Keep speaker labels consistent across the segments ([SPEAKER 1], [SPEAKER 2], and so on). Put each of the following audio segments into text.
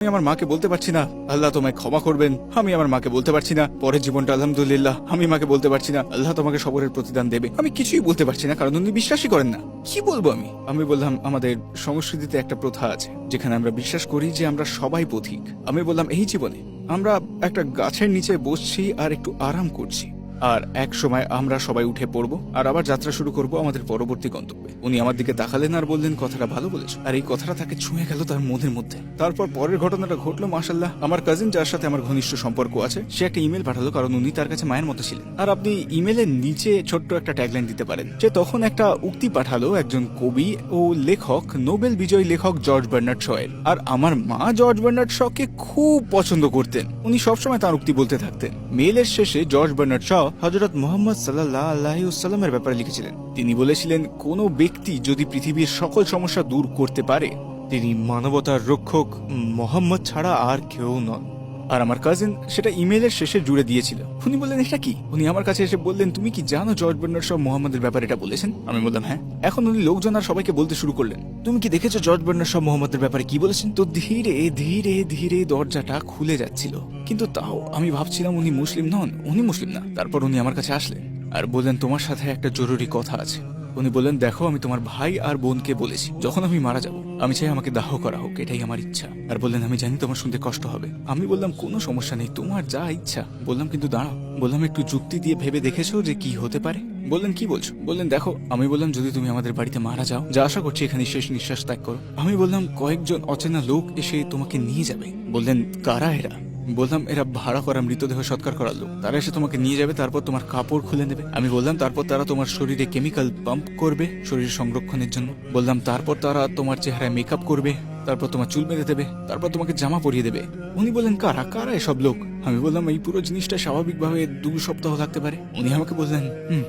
[SPEAKER 1] আমি আমার মাকে বলতে পারছি না। আল্লাহ তোমায় ক্ষমা করবেন। আমি আমার মাকে বলতে পারছি না। পরের জীবনটা আলহামদুলিল্লাহ। আমি মাকে বলতে পারছি না। আল্লাহ তোমাকে সবরের প্রতিদান দেবে। আমি কিছুই বলতে পারছি না, কারণ উনি বিশ্বাসই করেন না। কি বলব আমি? আমি বললাম, আমাদের সংস্কৃতিতে একটা প্রথা আছে, যেখানে আমরা বিশ্বাস করি যে আমরা সবাই পথিক। আমি বললাম, এই জীবনে আমরা একটা গাছের নিচে বসছি আর একটু আরাম করছি। আর এক সময় আমরা সবাই উঠে পড়ব আর আবার যাত্রা শুরু করব আমাদের পরবর্তী গন্তব্যে। উনি আমার দিকে তাকালেন আর বললেন, কথাটা ভালো বলেছ। আর এই কথাটা তাকে ছুঁয়ে গেল তার মনের মধ্যে। তারপর পরের ঘটনাটা ঘটলো মাসাল্লাহ আমার কাজিন যার সাথে আমার ঘনিষ্ঠ সম্পর্ক আছে, সে একটা ইমেল পাঠালো, কারণ উনি তার কাছে মায়ের মতো ছিলেন। আর আপনি ইমেলের নিচে ছোট্ট একটা ট্যাগলাইন দিতে পারেন। সে তখন একটা উক্তি পাঠালো একজন কবি ও লেখক, নোবেল বিজয়ী লেখক জর্জ বার্নার্ড শয়ের আর আমার মা জর্জ বার্নার্ড শকে খুব পছন্দ করতেন। উনি সবসময় তার উক্তি বলতে থাকতেন। মেলের শেষে জর্জ বার্নার্ড শ হজরত মোহাম্মদ সাল্লাহ আল্লাহিউসাল্লামের ব্যাপারে লিখেছিলেন। তিনি বলেছিলেন, কোনো ব্যক্তি যদি পৃথিবীর সকল সমস্যা দূর করতে পারে, তিনি মানবতার রক্ষক মোহাম্মদ ছাড়া আর কেউ নন। আর আমার কাজিন সেটা ইমেলের শেষে জুড়ে দিয়েছিল। উনি বললেন, এটা কি? উনি আমার কাছে এসে বললেন, তুমি কি জানো জর্জ বার্নার্ড সব মোহাম্মদের ব্যাপারে এটা বলেছেন? আমি বললাম হ্যাঁ। এখন উনি লোকজন আর সবাইকে বলতে শুরু করলেন, তুমি কি দেখেছ জর্জ বার্নার্ড সব মোহাম্মদের ব্যাপারে কি বলেছেন? তো ধীরে ধীরে ধীরে দরজাটা খুলে যাচ্ছিল। কিন্তু তাও আমি ভাবছিলাম উনি মুসলিম নন, উনি মুসলিম না। তারপর উনি আমার কাছে আসলেন আর বললেন, তোমার সাথে একটা জরুরি কথা আছে। উনি বললেন, দেখো, আমি তোমার ভাই আর বোনকে বলেছি, যখন আমি মারা যাব, আমি চাই আমাকে দাহ করা হোক, এটাই আমার ইচ্ছা। আর বললেন, আমি জানি তোমার শুনতে কষ্ট হবে। আমি বললাম, কোনো সমস্যা নেই, তোমার যা ইচ্ছা। বললাম, কিন্তু দাঁড়াও। বললাম, একটু যুক্তি দিয়ে ভেবে দেখেছ যে কি হতে পারে? বললেন, কি বলছো? বললেন, দেখো, আমি বললাম, যদি তুমি আমাদের বাড়িতে মারা যাও, যা আশা করছি এখানে শেষ নিঃশ্বাস ত্যাগ করো। আমি বললাম, কয়েকজন অচেনা লোক এসে তোমাকে নিয়ে যাবে। বললেন, কারা এরা? বললাম, এরা ভাড়া করা মৃতদেহ সৎকার করার লোক। তারা এসে তোমাকে নিয়ে যাবে, তারপর তোমার কাপড় খুলে নেবে। আমি বললাম, তারপর তারা তোমার শরীরে কেমিক্যাল পাম্প করবে শরীর সংরক্ষণের জন্য। বললাম, তারপর তারা তোমার চেহারায় মেকআপ করবে, তারপর তোমার চুল বেঁধে দেবে, তারপর তোমাকে জামা পরিয়ে দেবে। উনি বললেন, কারা কারা এসব লোক? আমি বললাম, এই পুরো জিনিসটা স্বাভাবিকভাবে দু সপ্তাহ লাগতে পারে। উনি আমাকে বললেন, হুম,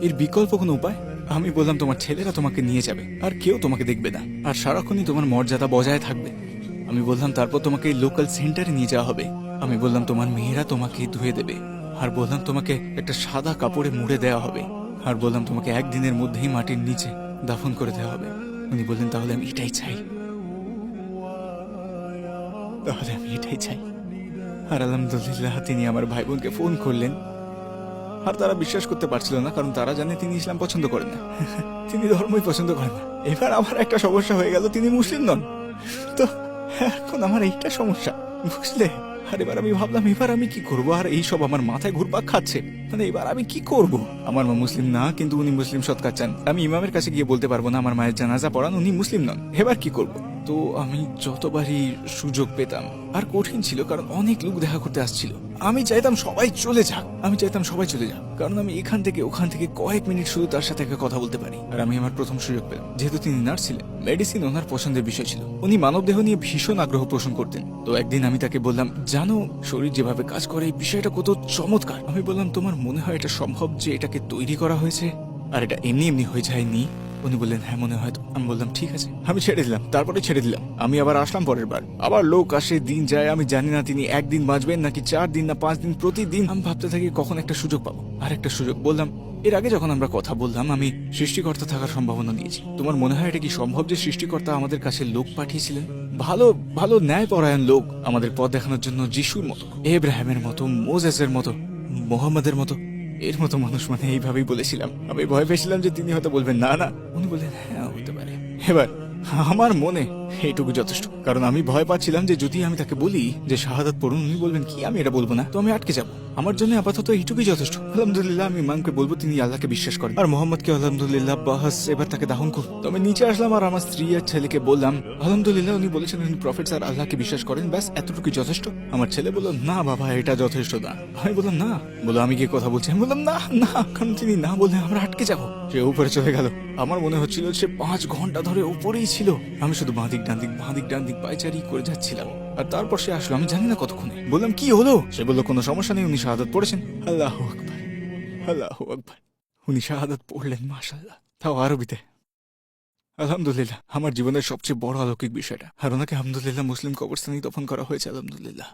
[SPEAKER 1] এর বিকল্প কোনো উপায়? আমি বললাম, তোমার ছেলেরা তোমাকে নিয়ে যাবে, আর কেউ তোমাকে দেখবে না, আর সারাক্ষণই তোমার মর্যাদা বজায় থাকবে। আমি বললাম, তারপর তোমাকে এই লোকাল সেন্টারে নিয়ে যাওয়া হবে। আমি বললাম, তোমার মেয়েরা তোমাকে ধুয়ে দেবে। আর বললাম, তোমাকে একটা সাদা কাপড়ে মুড়ে দেওয়া হবে। আর বললাম, তোমাকে একদিনের মধ্যেই মাটির নিচে দাফন করে দেওয়া হবে। উনি বললেন, তাহলে আমি এটাই চাই। তাহলে আমি এটাই চাই। আর আলহামদুলিল্লাহ, তিনি আমার ভাই বোনকে ফোন করলেন। আর তারা বিশ্বাস করতে পারছিল না, কারণ তারা জানে তিনি ইসলাম পছন্দ করেন না। তিনি ধর্মই পছন্দ করেন না। এবার আমার একটা সমস্যা হয়ে গেল, তিনি মুসলিম নন। তো এখন আমার এইটা সমস্যা। বুঝলে? আর এবার আমি ভাবলাম, এবার আমি কি করব? আর এই সব আমার মাথায় ঘুরপাক খাচ্ছে। মানে এবার আমি কি করব? আমার মা মুসলিম না, কিন্তু উনি মুসলিম সৎকার চান। আমি ইমামের কাছে গিয়ে বলতে পারব না, আমার মায়ের জানাজা পড়ান, উনি মুসলিম নন। এবার কি করব? তো আমি যতবারই সুযোগ পেতাম, আর কঠিন ছিল, কারণ অনেক লোক দেখা করতে আসছিল। আমি চাইতাম সবাই চলে যাক, আমি চাইতাম সবাই চলে যাক, কারণ আমি এখান থেকে ওখান থেকে কয়েক মিনিট শুধু তার সাথে একটা কথা বলতে পারি। আর আমি আমার প্রথম সুযোগ পেলাম, যেহেতু তিনি নার্স ছিলেন, মেডিসিন ওনার পছন্দের বিষয় ছিল। উনি মানবদেহ নিয়ে ভীষণ আগ্রহ পোষণ করতেন। তো একদিন আমি তাকে বললাম, জানো, শরীর যেভাবে কাজ করে, এই বিষয়টা কত চমৎকার। আমি বললাম, তোমার মনে হয় এটা সম্ভব যে এটাকে তৈরি করা হয়েছে? আর এটা এমনি এমনি হয়ে যায়নি। উনি বললেন হ্যাঁ মনে হয়। আমি বললাম, ঠিক আছে। আমি ছেড়ে দিলাম, তারপরে ছেড়ে দিলাম। আমি আবার আসলাম পরের বার। আবার লোক আসে, দিন যায়, আমি জানি না তিনি একদিন বাঁচবেন নাকি চার দিন না পাঁচ দিন, প্রতিদিন আমি ভাবতে থাকি কখন একটা সুযোগ পাবো। আর একটা সুযোগ, বললাম, এর আগে যখন আমরা কথা বললাম, আমি সৃষ্টিকর্তা থাকার সম্ভাবনা দিয়েছি তোমার মনে হয় এটা কি সম্ভব যে সৃষ্টিকর্তা আমাদের কাছে লোক পাঠিয়েছিলেন? ভালো ভালো ন্যায় পরায়ণ লোক আমাদের পথ দেখানোর জন্য যিশুর মতো, এব্রাহিমের মতো মোজেসের মতো, মোহাম্মদের মতো। এর মতো মানুষ মানে এইভাবেই বলেছিলাম। আমি ভয় পেয়েছিলাম যে তিনি হয়তো বলবেন, না না। উনি বললেন হ্যাঁ হতে পারে। এবার, আমার মনে এইটুকু যথেষ্ট। কারণ আমি ভয় পাচ্ছিলাম যে যদি আমি তাকে বলি যে শাহাদাত পড়ুন উনি বলবেন কি? আমি এটা বলব না। তো আমি আটকে যাব। আমার জন্য আপাতত এইটুকুই যথেষ্ট। আলহামদুলিল্লাহ আমি ইমামকে বলব তিনি আল্লাহকে বিশ্বাস করেন। আর মোহাম্মদকে আলহামদুলিল্লাহ বাহাস এবার তাকে দাহন করুন। তো আমি নিচে আসলাম আর আমার স্ত্রী আর ছেলেকে বললাম আলহামদুলিল্লাহ উনি বলেছেন উনি প্রফেট স্যার আল্লাহকে বিশ্বাস করেন। ব্যাস এতটুকুই যথেষ্ট। আমার ছেলে বলল না বাবা এটা যথেষ্ট না। আমি বললাম না। বলো আমি কি কথা বলছি। আমি বললাম না না কারণ তিনি না বললে আমরা আটকে যাব। সে উপরে চলে গেল। আমার মনে হচ্ছিল সে পাঁচ ঘণ্টা ধরে উপরেই ছিল। আমি শুধু বাঁদিক ডান দিক বাঁদিক ডান দিক পায়চারি করে যাচ্ছিলাম। আর তারপর সে আসলো, আমি জানি না কতক্ষণে। বললাম, কি হলো? সে বলল, কোনো সমস্যা নেই, উনি শাহাদাত পড়েছেন। আল্লাহ আকবার আল্লাহ আকবার। উনি শাহাদাত পড়লেন মাশাল্লাহ তাও আরবিতে? আলহামদুলিল্লাহ, আমার জীবনের সবচেয়ে বড় অলৌকিক বিষয়টা। আর ওনাকে আলহামদুলিল্লাহ মুসলিম কবরস্থানেই দফন করা হয়েছে, আলহামদুলিল্লাহ।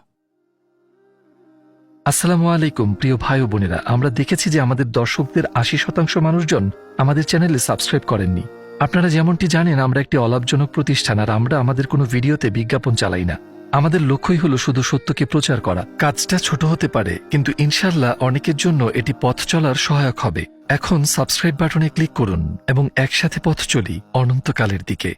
[SPEAKER 2] আসসালামু আলাইকুম, প্রিয় ভাই বোনেরা। আমরা দেখেছি যে আমাদের দর্শকদের আশি শতাংশ মানুষজন আমাদের চ্যানেলে সাবস্ক্রাইব করেননি। আপনারা যেমনটি জানেন, আমরা একটি অলাভজনক প্রতিষ্ঠান আর আমরা আমাদের কোনো ভিডিওতে বিজ্ঞাপন চালাই না। আমাদের লক্ষ্যই হলো শুধু সত্যকে প্রচার করা। কাজটা ছোট হতে পারে, কিন্তু ইনশাল্লাহ অনেকের জন্য এটি পথ চলার সহায়ক হবে। এখন সাবস্ক্রাইব বাটনে ক্লিক করুন এবং একসাথে পথ চলি অনন্তকালের দিকে।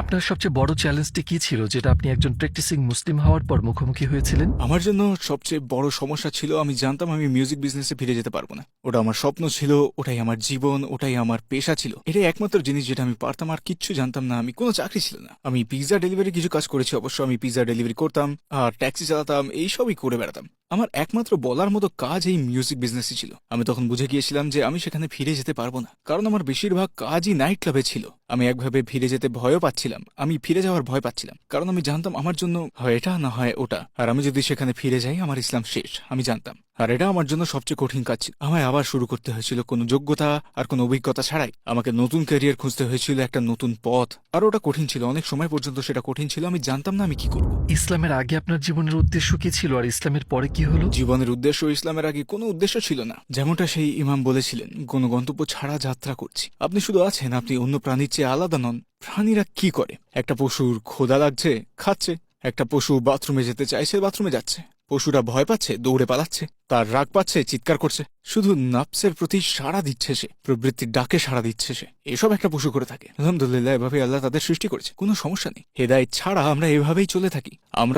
[SPEAKER 2] আপনার সবচেয়ে বড় চ্যালেঞ্জটি কি ছিল, যেটা আপনি একজন প্র্যাকটিসিং মুসলিম হওয়ার পর মুখোমুখি হয়েছিলেন?
[SPEAKER 1] আমার জন্য সবচেয়ে বড় সমস্যা ছিল, আমি জানতাম আমি মিউজিক বিজনেসে ফিরে যেতে পারব না। ওটা আমার স্বপ্ন ছিল, ওটাই আমার জীবন, ওটাই আমার পেশা ছিল। এটাই একমাত্র জিনিস যেটা আমি পারতাম আর কিচ্ছু জানতাম না, আমি কোনো চাকরি ছিল না। আমি পিৎজা ডেলিভারি কিছু কাজ করেছি, অবশ্য আমি পিৎজা ডেলিভারি করতাম, আর ট্যাক্সি চালাতাম, এইসবই করে বেড়াতাম। আমার একমাত্র বলার মতো কাজ এই মিউজিক বিজনেসই ছিল। আমি তখন বুঝে গিয়েছিলাম যে আমি সেখানে ফিরে যেতে পারব না, কারণ আমার বেশিরভাগ কাজই নাইট ক্লাবে ছিল। আমি একভাবে ফিরে যেতে ভয়ও পাচ্ছিলাম। আমি ফিরে যাওয়ার ভয় পাচ্ছিলাম, কারণ আমি জানতাম আমার জন্য হয় এটা না হয় ওটা। আর আমি যদি সেখানে ফিরে যাই, আমার ইসলাম শেষ, আমি জানতাম। আর এটা আমার জন্য সবচেয়ে কঠিন কাজ ছিল। আমায় আবার শুরু করতে হয়েছিল কোনো যোগ্যতা আর কোনো অভিজ্ঞতা ছাড়াই। আমাকে নতুন ক্যারিয়ার খুঁজতে হয়েছিল একটা নতুন পথ। আর ওটা কঠিন ছিল অনেক সময় পর্যন্ত সেটা কঠিন ছিল আমি জানতাম না আমি কি করব।
[SPEAKER 2] ইসলামের আগে আপনার জীবনের উদ্দেশ্য কি ছিল আর ইসলামের পরে কি হলো?
[SPEAKER 1] জীবনের উদ্দেশ্য ইসলামের আগে কোনো উদ্দেশ্য ছিল না। যেমনটা সেই ইমাম বলেছিলেন কোনো গন্তব্য ছাড়া যাত্রা করছি। আপনি শুধু আছেন আপনি অন্য প্রাণীর চেয়ে আলাদা নন। প্রাণীরা কি করে? একটা পশুর খোদা লাগছে খাচ্ছে। একটা পশু বাথরুমে যেতে চাইছে বাথরুমে যাচ্ছে। পশুরা ভয় পাচ্ছে, দৌড়ে পালাচ্ছে, তার রাগ পাচ্ছে, চিৎকার করছে। শুধু নাপসের প্রতি সাড়া দিচ্ছে সে, প্রবৃত্তির ডাকে সাড়া দিচ্ছে সে। এসব একটা পশু করে থাকে। আলহামদুলিল্লাহ এভাবে আল্লাহ তাদের সৃষ্টি করেছে, কোনো সমস্যা নেই। হেদায় ছাড়া আমরা এভাবেই চলে থাকি। আমরা